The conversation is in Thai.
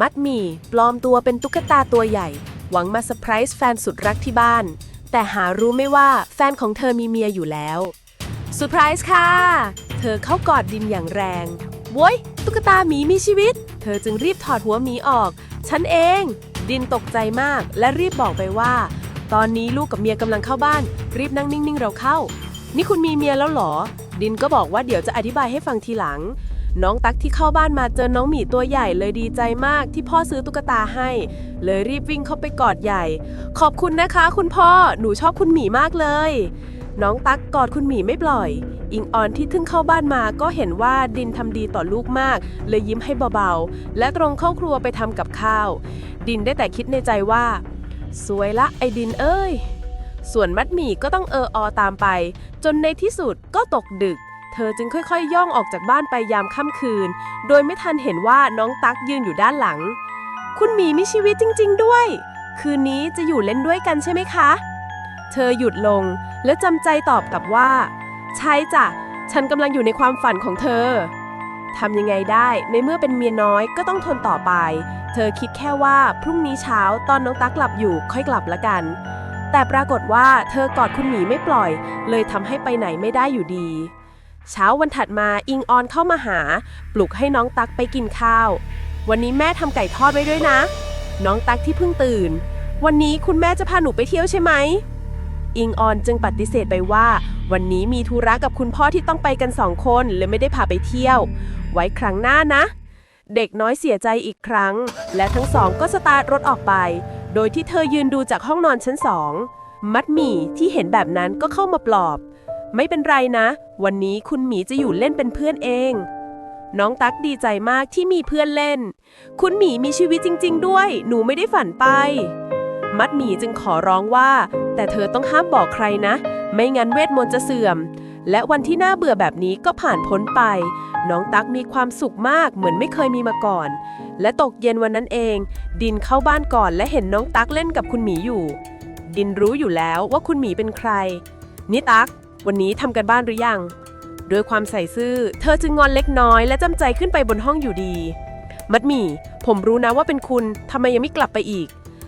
มัดมีปลอมตัวเป็นตุ๊กตาตัวใหญ่ หวังมาเซอร์ไพรส์แฟนสุดรักที่บ้าน แต่หารู้ไม่ว่าแฟนของเธอมีเมียอยู่แล้วเซอร์ไพรส์ค่ะ เธอเข้ากอดดินอย่างแรงโว้ยตุ๊กตาหมีมีชีวิต เธอจึงรีบถอดหัวหมีออก ฉันเอง ดินตกใจมากและรีบบอกไปว่า ตอนนี้ลูกกับเมียกำลังเข้าบ้าน รีบนั่งนิ่งๆเราเข้า นี่คุณมีเมียแล้วหรอ ดินก็บอกว่าเดี๋ยวจะอธิบายให้ฟังทีหลัง น้องตั๊กที่เข้าบ้านมาเจอน้องหมีตัวใหญ่เลยดีใจมากที่พ่อซื้อตุ๊กตาให้ เลยรีบวิ่งเข้าไปกอดใหญ่ ขอบคุณนะคะ คุณพ่อหนูชอบคุณหมีมากเลย น้องตั๊กกอดคุณหมีไม่ปล่อย อิงออนที่เพิ่งเข้าบ้านมาก็เห็นว่าดินทำดีต่อลูกมาก เลยยิ้มให้เบาๆ และตรงเข้าครัวไปทำกับข้าว ดินได้แต่คิดในใจว่า สวยละไอ้ดินเอ้ยส่วนมัดหมี่ก็ต้องเอออตามไป จนในที่สุดก็ตกดึก เธอจึงค่อยๆ ย่องออกจากบ้านไปยามค่ำคืน โดยไม่ทันเห็นว่าน้องตั๊กยืนอยู่ด้านหลัง คุณหมีมีชีวิตจริง ๆ ด้วย คืนนี้จะอยู่เล่นด้วยกันใช่ไหมคะ เธอหยุดลงและจำใจตอบกลับว่า ใช่จ้ะ ฉันกำลังอยู่ในความฝันของเธอทำยังไงได้ในเมื่อเป็นเมียน้อยก็ต้องทนต่อไป เธอคิดแค่ว่าพรุ่งนี้เช้าตอนน้องตั๊กหลับอยู่ค่อยกลับละกัน แต่ปรากฏว่าเธอกอดคุณหมีไม่ปล่อย เลยทำให้ไปไหนไม่ได้อยู่ดี เช้าวันถัดมาอิงออนเข้ามาหา ปลุกให้น้องตั๊กไปกินข้าว วันนี้แม่ทำไก่ทอดไว้ด้วยนะ น้องตั๊กที่เพิ่งตื่น วันนี้คุณแม่จะพาหนูไปเที่ยวใช่ไหม อิงออนจึงปฏิเสธไปว่า วันนี้มีธุระกับคุณพ่อที่ต้องไปกันสองคนเลยไม่ได้พาไปเที่ยว ไว้ครั้งหน้านะ เด็กน้อยเสียใจอีกครั้ง และทั้งสองก็สตาร์ทรถออกไป โดยที่เธอยืนดูจากห้องนอนชั้นสองมัดหมี่ที่เห็นแบบนั้นก็เข้ามาปลอบ ไม่เป็นไรนะ วันนี้คุณหมีจะอยู่เล่นเป็นเพื่อนเอง น้องตั๊กดีใจมากที่มีเพื่อนเล่น คุณหมีมีชีวิตจริง ๆ ด้วย หนูไม่ได้ฝันไป มัดหมีจึงขอร้องว่า แต่เธอต้องห้ามบอกใครนะ ไม่งั้นเวทมนต์จะเสื่อม และวันที่น่าเบื่อแบบนี้ก็ผ่านพ้นไป น้องตั๊กมีความสุขมากเหมือนไม่เคยมีมาก่อน และตกเย็นวันนั้นเอง ดินเข้าบ้านก่อนและเห็นน้องตั๊กเล่นกับคุณหมีอยู่ ดินรู้อยู่แล้วว่าคุณหมีเป็นใคร นี่ตั๊ก วันนี้ทำกันบ้านหรือยัง ด้วยความใส่ซื่อ เธอจึงงอนเล็กน้อยและจำใจขึ้นไปบนห้องอยู่ดี มัดหมี่ ผมรู้นะว่าเป็นคุณทำไมยังไม่กลับไปอีก